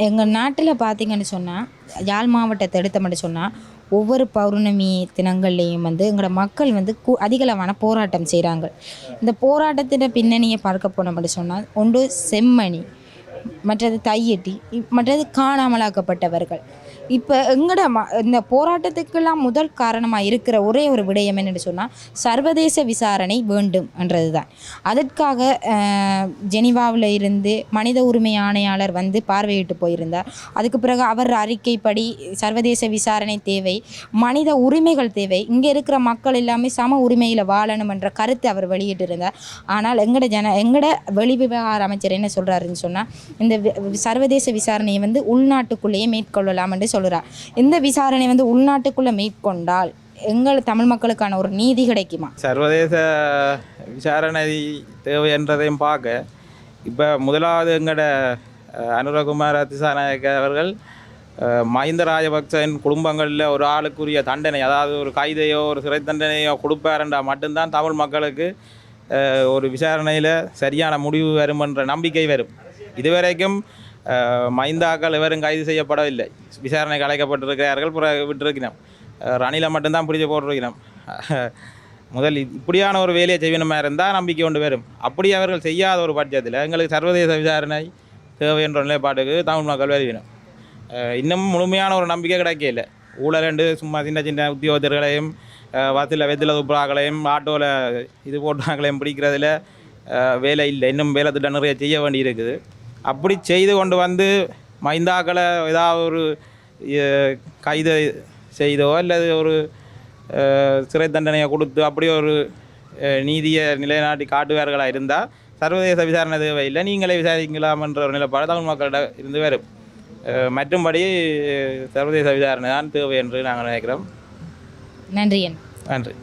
எங்கள் நாட்டில் பார்த்தீங்கன்னு சொன்னால் யாழ் மாவட்டத்தை எடுத்தோம்னு சொன்னால் ஒவ்வொரு பௌர்ணமி தினங்கள்லேயும் வந்து எங்களோட மக்கள் வந்து கு அதிகளவான போராட்டம் செய்கிறாங்க இந்த போராட்டத்தின் பின்னணியை பார்க்க போனோம்னு சொன்னால் ஒன்று செம்மணி. மற்றது தையட்டி மற்றது காணாமலாக்கப்பட்டவர்கள். இப்போ எங்கட ம இந்த போராட்டத்துக்கெல்லாம் முதல் காரணமாக இருக்கிற ஒரே ஒரு விடயம் என்னென்னு சொன்னால் சர்வதேச விசாரணை வேண்டும் என்றது தான் அதற்காக ஜெனிவாவில் இருந்து மனித உரிமை ஆணையாளர் வந்து பார்வையிட்டு போயிருந்தார். அதுக்கு பிறகு அவர் அறிக்கைப்படி சர்வதேச விசாரணை தேவை மனித உரிமைகள் தேவை இங்கே இருக்கிற மக்கள் எல்லாமே சம உரிமையில் வாழணும் என்ற கருத்தை அவர் வெளியிட்டிருந்தார். ஆனால் எங்கட ஜன எங்கட வெளிவிவகார அமைச்சர் என்ன சொல்கிறாருன்னு சொன்னால் இந்த வி- சர்வதேச விசாரணையை வந்து உள்நாட்டுக்குள்ளேயே மேற்கொள்ளலாம் என்று சொல்கிறார் இந்த விசாரணை வந்து உள்நாட்டுக்குள்ளே மேற்கொண்டால் எங்கள் தமிழ் மக்களுக்கான ஒரு நீதி கிடைக்குமா? சர்வதேச விசாரணை தேவை என்றதையும் பார்க்க இப்போ முதலாவது எங்களோட அஹ், அனுரகுமார திசாநாயக்க அவர்கள் மஹிந்த ராஜபக்சன் குடும்பங்களில் ஒரு ஆளுக்குரிய தண்டனை அதாவது ஒரு கைதையோ ஒரு சிறை தண்டனையோ கொடுப்பாருன்றா மட்டும்தான் தமிழ் மக்களுக்கு ஒரு விசாரணையில் சரியான முடிவு வரும் என்ற நம்பிக்கை வரும். இதுவரைக்கும் மைந்தாக்கள் எவரும் கைது செய்யப்படவில்லை. விசாரணைக்கு அழைக்கப்பட்டிருக்கிறார்கள் புற விட்டிருக்கிறோம். அஹ், மட்டும்தான் பிடிச்சு போட்டிருக்கிறோம். முதல் இப்படியான ஒரு வேலையை செய்யணுமா இருந்தால் நம்பிக்கை கொண்டு வரும். அப்படி அவர்கள் செய்யாத ஒரு பட்சத்தில் எங்களுக்கு சர்வதேச விசாரணை தேவை என்ற நிலைப்பாட்டுக்கு தமிழ் மக்கள் வருவினோம் இன்னும் முழுமையான ஒரு நம்பிக்கை கிடைக்கல. ஊழல் ரெண்டு சும்மா சின்ன சின்ன உத்தியோகத்தர்களையும் வத்தில் வெத்தில துப்புறாக்களையும் ஆட்டோவில் இது போட்டாங்களையும் பிடிக்கிறதுல வேலை இல்லை. இன்னும் வேலை திட்டம் நிறைய செய்ய வேண்டி இருக்குது அப்படி செய்து கொண்டு வந்து மைந்தாக்களை ஏதாவது ஒரு கைது செய்தோ அல்லது ஒரு சிறை தண்டனையை கொடுத்து அப்படி ஒரு நீதியை நிலைநாட்டி காட்டுவார்களாக இருந்தால் சர்வதேச விசாரணை தேவையில்லை. நீங்களே விசாரிக்கலாம் என்ற ஒரு நிலைப்பாடு தமிழ் மக்களிடம் இருந்து வரும். மற்றும்படி சர்வதேச விசாரணை தான் தேவை என்று நாங்கள் நினைக்கிறோம். நன்றி நன்றி.